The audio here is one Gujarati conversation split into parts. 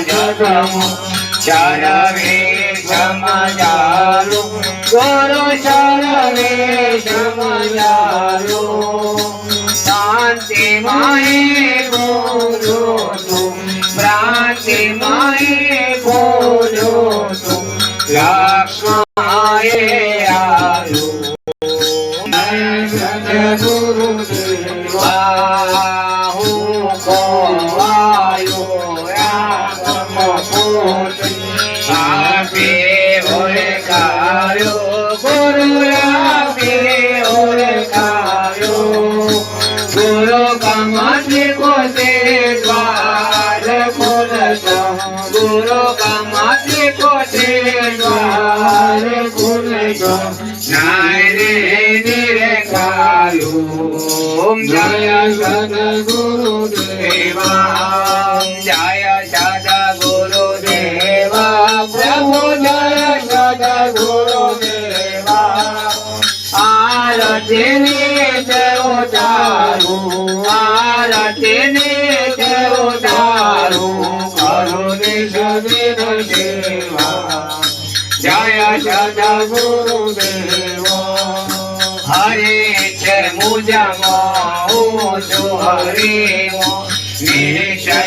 જગમો ચરવે સમજારો ગુરુ ચરવે સમજારો શાંતિ માહે બોલો તું ભ્રાંતિ માહે બોલો તું લક્ષ્માએ Om Jaya Sadguru Deva Jaya આરતીને જયો તારું આરતીને જયો તારું કરુણે સદિન સેવા. જય સદગુરુ દેવા હરે છે મુજમાં હું છું હરિમાં નિશ્ચય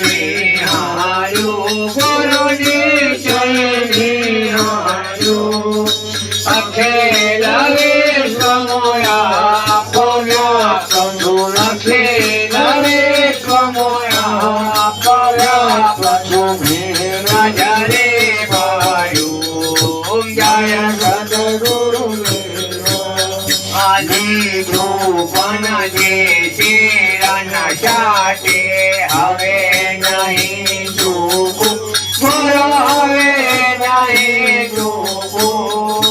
નિહારું ગુરુ નિશ્ચય નિહારું અખેલ વિશ્વમોયા ધ્રુવન જે શિરન શાટે હવે નહીં ચૂકું ગુરુ હવે નહીં ચૂકું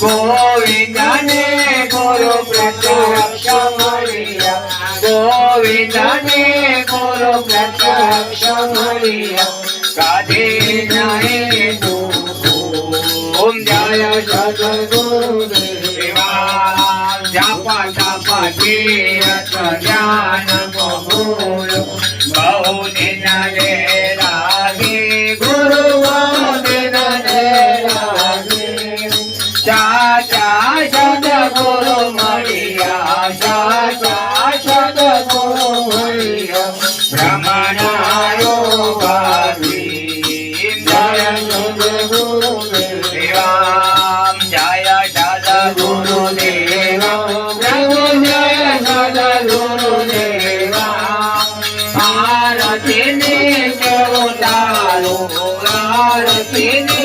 ગોવિંદને ગુરુ પ્રત્યક્ષ મળ્યા ગોવિંદને ગુરુ પ્રત્યક્ષ મળ્યા કાઢે નહીં ચૂકું જય સદગુરુ તીરથ જ્ઞાન બહુલ આરતી ને ચરો તારો આરતી ને